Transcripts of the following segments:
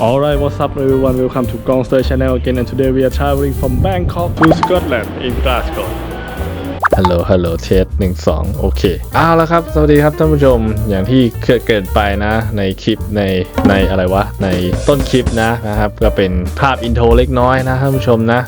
Alright, what's up everyone? Welcome to Gongster channel again and today we are traveling from Bangkok to Scotland in Glasgow. ฮัลโหล ฮัลโหล เทสหนึ่งสองโอเคเอาละครับ สวัสดีครับท่านผู้ชม อย่างที่เคยเกิดไปนะ ในคลิปใน ในอะไรวะ ในต้นคลิปนะนะครับ ก็เป็นภาพอินโทรเล็กน้อยนะท่านผู้ชมนะ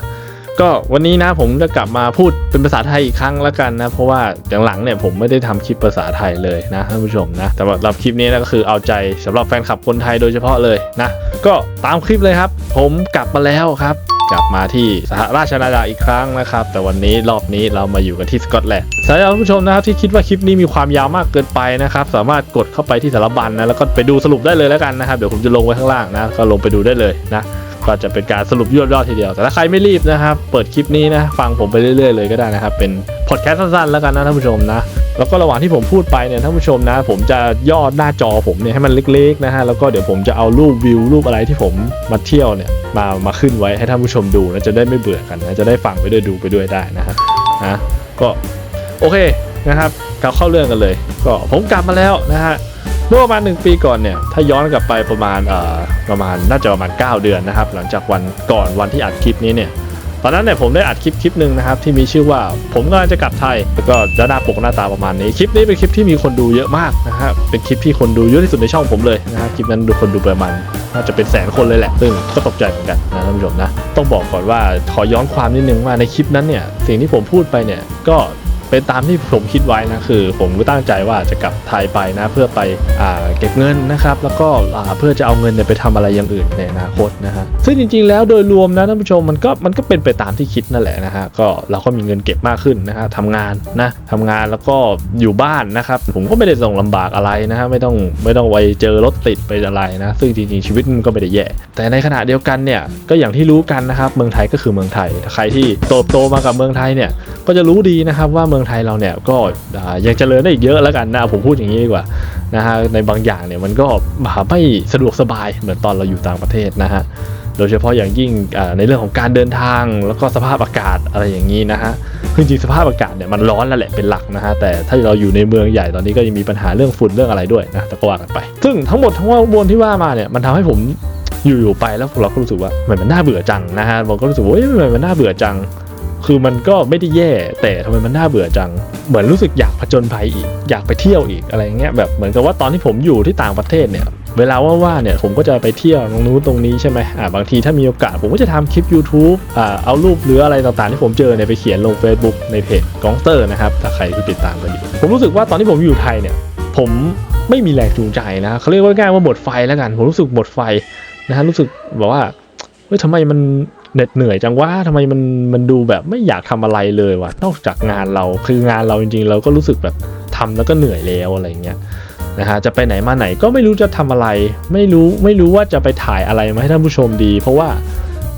ก็วันนี้นะผมจะกลับมาพูดเป็นภาษาไทยอีกครั้งแล้วกันนะ เพราะว่าหลังๆเนี่ยผมไม่ได้ทำคลิปภาษาไทยเลยนะท่านผู้ชมนะแต่สำหรับคลิปนี้นะก็คือเอาใจสำหรับแฟนคลับคนไทยโดยเฉพาะเลยนะ ก็ตามคลิปเลยครับ ผมกลับมาแล้วครับ กลับมาที่สหราชอาณาจักรอีกครั้งนะครับ แต่วันนี้รอบนี้เรามาอยู่กันที่สกอตแลนด์สำหรับท่านผู้ชมนะครับที่คิดว่าคลิปนี้มีความยาวมากเกินไปนะครับ สามารถกดเข้าไปที่สารบัญนะแล้วก็ไปดูสรุปได้เลยแล้วกันนะครับเดี๋ยวผมจะลงไว้ข้างล่างนะก็ลงไปดูได้เลยนะ ก็จะเป็นการสรุปยอดๆทีเดียว แต่ถ้าใครไม่รีบนะครับ เปิดคลิปนี้นะ ฟังผมไปเรื่อยๆเลยก็ได้นะครับ เป็นพอดแคสต์สั้นๆแล้วกันนะท่านผู้ชมนะ แล้วก็ระหว่างที่ผมพูดไปเนี่ยท่านผู้ชมนะ ผมจะย่อหน้าจอผมเนี่ยให้มันเล็กๆนะฮะ แล้วก็เดี๋ยวผมจะเอารูปวิวรูปอะไรที่ผมมาเที่ยวเนี่ยมามาขึ้นไว้ให้ท่านผู้ชมดูนะจะได้ไม่เบื่อกันนะจะได้ฟังไปด้วยดูไปด้วยได้นะฮะนะก็โอเคนะครับกลับเข้าเรื่องกันเลย ก็ผมกลับมาแล้วนะฮะ เมื่อประมาณ1ปีก่อนเนี่ยถ้าย้อนกลับไปประมาณเอ่อประมาณน่าจะประมาณ 9 เดือนนะครับ หลังจากวันก่อนวันที่อัดคลิปนี้เนี่ยตอนนั้นเนี่ยผมได้อัดคลิปคลิปหนึ่งนะครับที่มีชื่อว่าผมกำลังจะกลับไทยแล้วก็จะหน้าปกหน้าตาประมาณนี้คลิปนี้เป็นคลิปที่มีคนดูเยอะมากนะครับเป็นคลิปที่คนดูเยอะที่สุดในช่องผมเลยนะฮะคลิปนั้นดูคนดูประมาณน่าจะเป็นแสนคนเลยแหละซึ่งก็ตกใจเหมือนกันนะท่านผู้ชมนะต้องบอกก่อนว่าขอย้อนความนิดนึงว่าในคลิปนั้นเนี่ยสิ่งที่ผมพูดไปเนี่ยก็ เป็นตามที่ผมคิดไว้นะคือ ผมก็ตั้งใจว่าจะกลับไทยไปนะเพื่อไปอ่าเก็บเงินนะครับ แล้วก็เพื่อจะเอาเงินไปทำอะไรอย่างอื่นในอนาคตนะฮะซึ่งจริง ๆ แล้วโดยรวมนะท่านผู้ชมมันก็มันก็เป็นไปตามที่คิดนั่นแหละนะฮะก็เราก็มีเงินเก็บมากขึ้นนะฮะทำงานนะทำงานแล้วก็อยู่บ้านนะครับ ผมก็ไม่ได้ส่งลำบากอะไรนะฮะไม่ต้องไม่ต้องไปเจอรถติดไปอะไรนะซึ่งจริงๆชีวิตมันก็ไม่ได้แย่ แต่ในขณะเดียวกันเนี่ยก็อย่างที่รู้กันนะครับเมืองไทยก็คือเมืองไทยถ้าใครที่โตโตมากับเมืองไทยเนี่ยก็จะรู้ดีนะครับว่าเมืองไทยเราเนี่ยก็ยังเจริญได้อีกเยอะแล้วกันนะผมพูดอย่างนี้ดีกว่านะฮะในบางอย่างเนี่ยมันก็ไม่สะดวกสบายเหมือนตอนเราอยู่ต่างประเทศนะฮะโดยเฉพาะอย่างยิ่งในเรื่องของการเดินทางแล้วก็สภาพอากาศอะไรอย่างนี้นะฮะคือจริงๆสภาพอากาศเนี่ยมันร้อนแล้วแหละเป็นหลักนะฮะแต่ถ้าเราอยู่ในเมืองใหญ่ตอนนี้ก็ยังมีปัญหาเรื่องฝุ่นเรื่องอะไรด้วยนะแต่ก็ว่ากันไป ซึ่งทั้งหมดทั้งมวลที่ว่ามาเนี่ยมันทำให้ผมอยู่ๆไปแล้วเราก็รู้สึกว่าเหมือนมันน่าเบื่อจังนะฮะผมก็รู้สึกว่าเอ้ยทำไมมันน่าเบื่อจัง คือมันก็ไม่ได้แย่ แต่ทำไมมันน่าเบื่อจัง เหมือนรู้สึกอยากผจญภัยอีก อยากไปเที่ยวอีกอะไรเงี้ยแบบเหมือนกับว่าตอนที่ผมอยู่ที่ต่างประเทศเนี่ยเวลาว่างๆเนี่ยผมก็จะไปเที่ยวตรงนู้นตรงนี้ใช่ไหมอ่าบางทีถ้ามีโอกาสผมก็จะทำคลิป YouTube อ่าเอารูปหรืออะไรต่างๆที่ผมเจอเนี่ยไปเขียนลง Facebook ในเพจกองเตอร์นะครับถ้าใครที่ติดตามกันอยู่ผมรู้สึกว่าตอนที่ผมอยู่ไทยเนี่ย ผมไม่มีแรงจูงใจนะเขาเรียกว่าง่ายว่าหมดไฟแล้วกัน ผมรู้สึกหมดไฟนะฮะรู้สึกแบบว่าเฮ้ยทำไมมัน เหน็ดเหนื่อยจังวะทำไมมันมันดูแบบไม่อยากทำอะไรเลยวะนอกจากงานเราคืองานเราจริง ๆ เราก็รู้สึกแบบทำแล้วก็เหนื่อยแล้วอะไรเงี้ยนะฮะจะไปไหนมาไหนก็ไม่รู้จะทำอะไร ไม่รู้ไม่รู้ว่าจะไปถ่ายอะไรมาให้ท่านผู้ชมดี เพราะว่า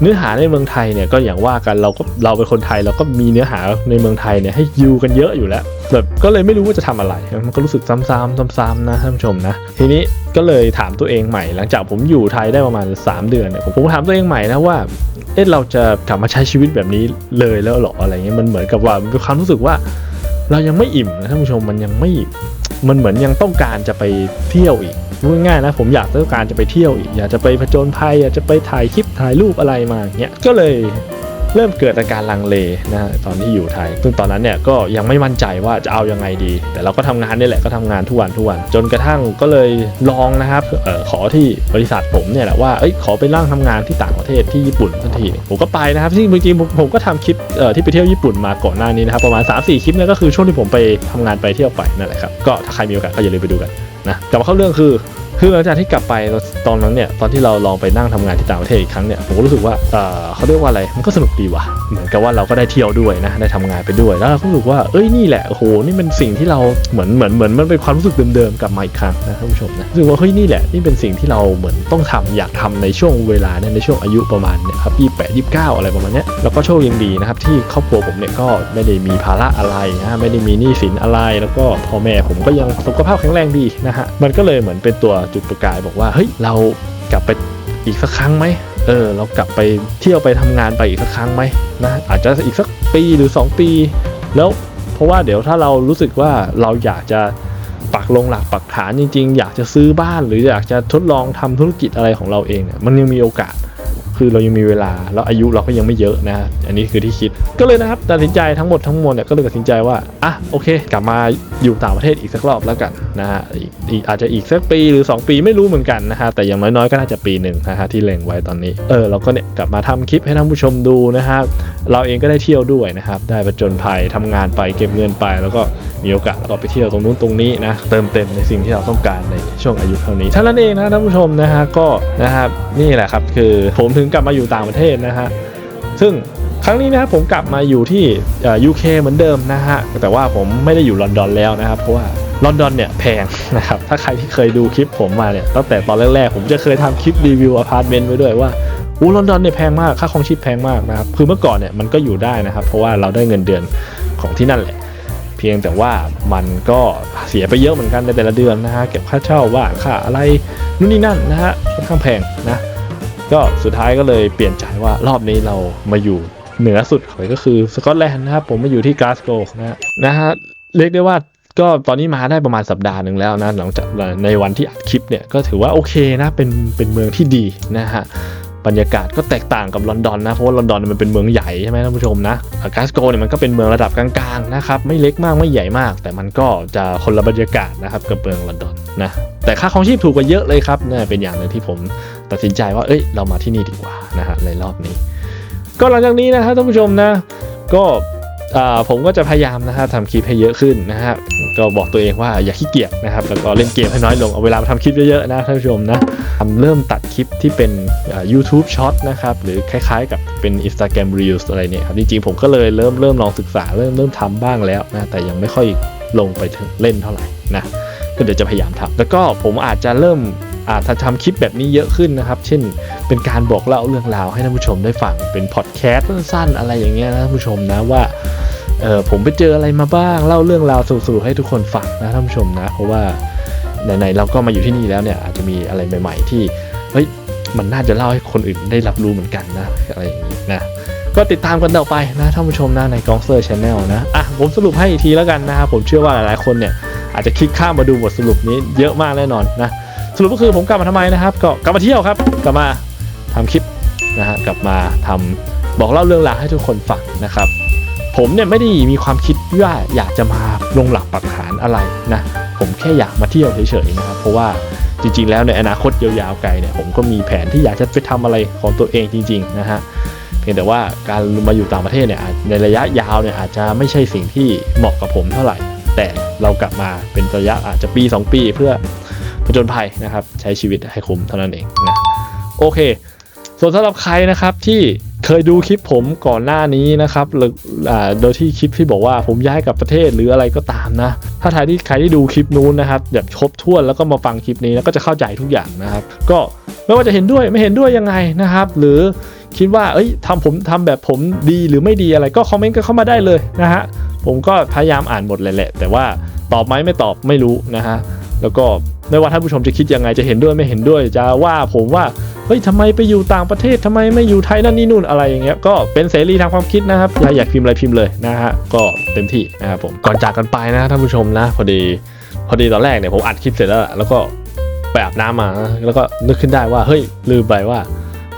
เนื้อหาในเมืองไทยเนี่ยก็อย่างว่ากันเราก็เราเป็นคนไทยเราก็มีเนื้อหาในเมืองไทยเนี่ยให้ยูกันเยอะอยู่แล้วแบบก็เลยไม่รู้ว่าจะทำอะไรมันก็รู้สึกซ้ำๆซ้ำๆนะท่านผู้ชมนะ ทีนี้ก็เลยถามตัวเองใหม่ หลังจากผมอยู่ไทยได้ประมาณ 3 เดือนเนี่ยผมผมถามตัวเองใหม่นะว่าเอ๊ะเราจะกลับมาใช้ชีวิตแบบนี้เลยแล้วหรออะไรเงี้ยมันเหมือนกับว่ามันเป็นความรู้สึกว่า เรายังไม่อิ่มนะท่านผู้ชมมันยังไม่ มันเหมือนยังต้องการจะไปเที่ยวอีกพูดง่ายๆนะผมอยากต้องการจะไปเที่ยวอีกอยากจะไปผจญภัยอยากจะไปถ่ายคลิปถ่ายรูปอะไรมาอย่างเงี้ยก็เลย เริ่มเกิดอาการลังเลนะฮะตอนที่อยู่ไทย ซึ่งตอนนั้นเนี่ยก็ยังไม่มั่นใจว่าจะเอายังไงดี แต่เราก็ทำงานนี่แหละก็ทำงานทุกวันทุกวัน จนกระทั่งก็เลยลองนะครับออขอที่บริษัทผมเนี่ยแหละว่าเอ้ยขอไปร่างทำงานที่ต่างประเทศที่ญี่ปุ่นทันทีผมก็ไปนะครับที่จริงผมผมก็ทำคลิปที่ไปเที่ยวญี่ปุ่นมาก่อนหน้านี้นะครับประมาณ 3-4 คลิปนี่ยก็คือช่วงที่ผมไปทำงานไปเที่ยวไปนั่นแหละครับก็ถ้าใครมีโอกาสก็อย่าลืมไปดูกันนะกลับมาเข้าเรื่องคือ คือหลังจากที่กลับไปตอนนั้นเนี่ยตอนที่เราลองไปนั่งทำงานที่ต่างประเทศอีกครั้งเนี่ยผมก็รู้สึกว่าเออเขาเรียกว่าอะไรมันก็สนุกดีว่ะเหมือนกับว่าเราก็ได้เที่ยวด้วยนะได้ทำงานไปด้วยแล้วเราก็รู้สึกว่าเอ้ยนี่แหละโอ้โหนี่เป็นสิ่งที่เราเหมือนเหมือนเหมือนมันเป็นความรู้สึกเดิมๆกลับมาอีกครั้งนะท่านผู้ชมนะรู้สึกว่าเฮ้ยนี่แหละนี่เป็นสิ่งที่เราเหมือนต้องทำอยากทำในช่วงเวลาเนี่ยในช่วงอายุประมาณเนี่ยครับยี่แปดยี่เก้าอะไรประมาณเนี้ยแล้วก็โชคยังดีนะครับที่ครอบครัวผมเนี่ยก็ไม่ได้มีภาระอะไรนะไม่ได้มีหนี้สินอะไร แล้วก็พ่อแม่ผมก็ยังสุขภาพแข็งแรงดีนะฮะมันก็เลยเหมือนเป็นตัวจุดประกายบอกว่าเฮ้ยเรากลับไปอีกสักครั้งไหมเออเรากลับไปเที่ยวไปทำงานไปอีกสักครั้งไหมนะอาจจะอีกสักปีหรือ 2 ปี แล้วเพราะว่าเดี๋ยวถ้าเรารู้สึกว่าเราอยากจะปักลงหลักปักฐานจริง ๆ อยากจะซื้อบ้านหรืออยากจะทดลองทำธุรกิจอะไรของเราเองเนี่ยมันยังมีโอกาส คือเรายังมีเวลาแล้วอายุเราก็ยังไม่เยอะนะอันนี้คือที่คิดก็เลยนะครับตัดสินใจทั้งหมดทั้งมวลเนี่ยก็เลยตัดสินใจว่าอะโอเค กลับมาอยู่ต่างประเทศอีกสักรอบแล้วกันนะฮะอีกอาจจะอีกสักปีหรือ 2 ปีไม่รู้เหมือนกันนะฮะแต่อย่างน้อยๆก็น่าจะปีหนึ่งนะฮะที่เล็งไว้ตอนนี้เออเราก็เนี่ยกลับมาทำคลิปให้ท่านผู้ชมดูนะฮะเราเองก็ได้เที่ยวด้วยนะครับได้ประจนภัยทำงานไปเก็บเงินไปแล้วก็ มีโอกาสแล้วก็ไปเที่ยวตรงนู้นตรงนี้นะเติมเต็มในสิ่งที่เราต้องการในช่วงอายุเท่านี้เท่านั้นเองนะท่านผู้ชมนะฮะก็นะครับนี่แหละครับคือผมถึงกลับมาอยู่ต่างประเทศนะฮะซึ่งครั้งนี้นะครับผมกลับมาอยู่ที่ยูเคเหมือนเดิมนะฮะแต่ว่าผมไม่ได้อยู่ลอนดอนแล้วนะครับเพราะว่าลอนดอนเนี่ยแพงนะครับถ้าใครที่เคยดูคลิปผมมาเนี่ยตั้งแต่ตอนแรกๆ ผมจะเคยทำคลิปรีวิวอพาร์ตเมนต์ไว้ด้วยว่าอู้ลอนดอนเนี่ยแพงมากค่าครองชีพแพงมากนะครับคือเมื่อก่อนเนี่ยมันก็อยู่ได้นะครับเพราะว่าเราได้เงินเดือนของที่นั่นแหละ พียงแต่ว่ามันก็เสียไปเยอะเหมือนกันในแต่ละเดือนนะฮะเก็บค่าเช่าว่าค่าอะไรนู่นนี่นั่นนะฮะค่อนข้างแพงนะก็สุดท้ายก็เลยเปลี่ยนใจว่ารอบนี้เรามาอยู่เหนือสุดเลยก็คือสกอตแลนด์นะครับผมมาอยู่ที่กลาสโกนะฮะนะฮะเรียกได้ว่าก็ตอนนี้มาได้ประมาณสัปดาห์หนึ่งแล้วนะหลังจากในวันที่อัดคลิปเนี่ยก็ถือว่าโอเคนะเป็นเป็นเมืองที่ดีนะฮะ บรรยากาศก็แตกต่างกับลอนดอนนะเพราะว่าลอนดอนมันเป็นเมืองใหญ่ใช่ไหมท่านผู้ชมนะกาสโกเนี่ยมันก็เป็นเมืองระดับกลางๆนะครับไม่เล็กมากไม่ใหญ่มาก แต่มันก็จะคนละบรรยากาศนะครับกับเมืองลอนดอนนะแต่ค่าครองชีพถูกกว่าเยอะเลยครับนี่เป็นอย่างหนึ่งที่ผมตัดสินใจว่าเอ้ยเรามาที่นี่ดีกว่านะฮะในรอบนี้ ก็หลังจากนี้นะฮะท่านผู้ชมนะก็ ผมก็จะพยายามนะฮะทำคลิปให้เยอะขึ้นนะฮะก็บอกตัวเองว่าอย่าขี้เกียจนะครับแล้วก็เล่นเกมให้น้อยลงเอาเวลามาทำคลิปเยอะๆนะท่านผู้ชมนะทำเริ่มตัดคลิปที่เป็น YouTube Short นะครับหรือคล้ายๆ กับเป็น Instagram Reels อะไรเนี่ยครับจริงๆผมก็เลยเริ่มเริ่มลองศึกษาเริ่มเริ่มทำบ้างแล้วนะแต่ยังไม่ค่อยลงไปถึงเล่นเท่าไหร่นะก็เดี๋ยวจะพยายามทำแล้วก็ผมอาจจะเริ่ม อาจจะทำคลิปแบบนี้เยอะขึ้นนะครับ เช่น เป็นการบอกเล่าเรื่องราวให้ท่านผู้ชมได้ฟัง เป็นพอดแคสต์สั้นๆอะไรอย่างเงี้ยนะท่านผู้ชมนะว่าเออผมไปเจออะไรมาบ้าง เล่าเรื่องราวสู่ๆให้ทุกคนฟังนะท่านผู้ชมนะ เพราะว่าไหนๆเราก็มาอยู่ที่นี่แล้วเนี่ยอาจจะมีอะไรใหม่ ๆ ที่เฮ้ยมันน่าจะเล่าให้คนอื่นได้รับรู้เหมือนกันนะอะไรอย่างนี้นะก็ติดตามกันต่อไปนะท่านผู้ชมนะในกองเซอร์ชาแนลนะอะผมสรุปให้อีกทีแล้วกันนะครับผมเชื่อว่าหลายๆคนเนี่ยอาจจะคลิกข้ามมาดูบทสรุปนี้เยอะมากแน่นอนนะ สรุปก็คือผมกลับมาทำไมนะครับ ก็กลับมาเที่ยวครับ กลับมาทำคลิปนะฮะกลับมาทำบอกเล่าเรื่องราวให้ทุกคนฟังนะครับ ผมเนี่ยไม่ได้มีความคิดว่าอยากจะมาลงหลักปักฐานอะไรนะผมแค่อยากมาเที่ยวเฉยๆนะครับ เพราะว่าจริง ๆ แล้วในอนาคตยาวๆไกลเนี่ยผมก็มีแผนที่อยากจะไปทำอะไรของตัวเองจริง ๆ นะฮะเพียงแต่ว่าการมาอยู่ต่างประเทศเนี่ยในระยะยาวเนี่ยอาจจะไม่ใช่สิ่งที่เหมาะกับผมเท่าไหร่ แต่เรากลับมาเป็นระยะอาจจะปี 2 ปีเพื่อ ผจญภัยนะครับ ใช้ชีวิตให้คุ้มเท่านั้นเองนะโอเค ส่วนสำหรับใครนะครับที่เคยดูคลิปผมก่อนหน้านี้นะครับหรือโดยที่คลิปที่บอกว่าผมย้ายกับประเทศหรืออะไรก็ตามนะ ถ้าใครที่ใครที่ดูคลิปนู้นนะครับแบบครบถ้วนแล้วก็มาฟังคลิปนี้แล้วก็จะเข้าใจทุกอย่างนะครับ ก็ไม่ว่าจะเห็นด้วยไม่เห็นด้วยยังไงนะครับ หรือคิดว่าเอ้ยทำผมทำแบบผมดีหรือไม่ดีอะไรก็คอมเมนต์กันเข้ามาได้เลยนะฮะผมก็พยายามอ่านหมดเลยแหละ แต่ว่าตอบไหมไม่ตอบไม่รู้นะฮะแล้วก็ ไม่ว่าท่านผู้ชมจะคิดยังไงจะเห็นด้วยไม่เห็นด้วย จะว่าผมว่าเฮ้ยทำไมไปอยู่ต่างประเทศทำไมไม่อยู่ไทยนั่นนี่นู่นอะไรอย่างเงี้ยก็เป็นเสรีทางความคิดนะครับอยากอยากพิมพ์อะไรพิมพ์เลยนะฮะก็เต็มที่นะครับผมก่อนจากกันไปนะท่านผู้ชมนะ พอดี พอดีตอนแรกเนี่ยผมอัดคลิปเสร็จแล้วแล้วก็ไปอาบน้ำมาแล้วก็นึกขึ้นได้ว่าเฮ้ยลืมไปว่า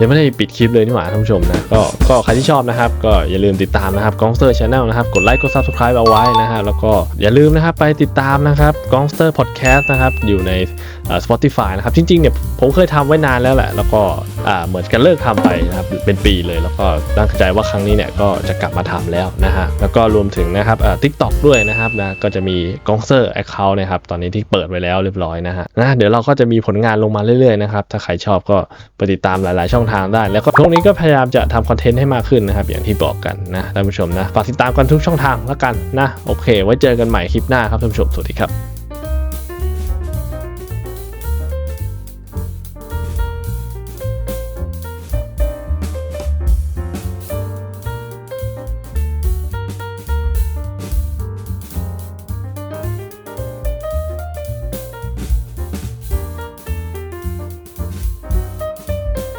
ยังไม่ได้ปิดคลิปเลยนี่หว่าท่านผู้ชมนะก็ก็ใครที่ชอบนะครับ ก็อย่าลืมติดตามนะครับกองสเตอร์ชาแนลนะครับกดไลค์กดซับสไครป์เอาไว้นะฮะแล้วก็อย่าลืมนะครับไปติดตามนะครับกองสเตอร์พอดแคสต์นะครับอยู่ในสปอ Spotify นะครับจริงๆเนี่ยผมเคยทำไว้นานแล้วแหละ แล้วก็ เหมือนกันเลิกทำไปนะครับเป็นปีเลย แล้วก็ตั้งใจว่าครั้งนี้เนี่ยก็จะกลับมาทำแล้วนะฮะแล้วก็รวมถึงนะครับอ่า TikTok ด้วยนะครับนะก็จะมีกองเซอร์ Account นะครับตอนนี้ที่เปิดไว้แล้วเรียบร้อยนะฮะนะเดี๋ยวเราก็จะมีผลงานลงมาเรื่อยๆนะครับถ้าใครชอบก็ไปติดตามหลายๆ ช่องทางได้ แล้วก็ช่วงนี้ก็พยายามจะทำคอนเทนต์ให้มากขึ้นนะครับอย่างที่บอกกันนะท่านผู้ชมนะฝากติดตามกันทุกช่องทางแล้วกันนะโอเค ไว้เจอกันใหม่คลิปหน้าครับท่านผู้ชมสวัสดีครับ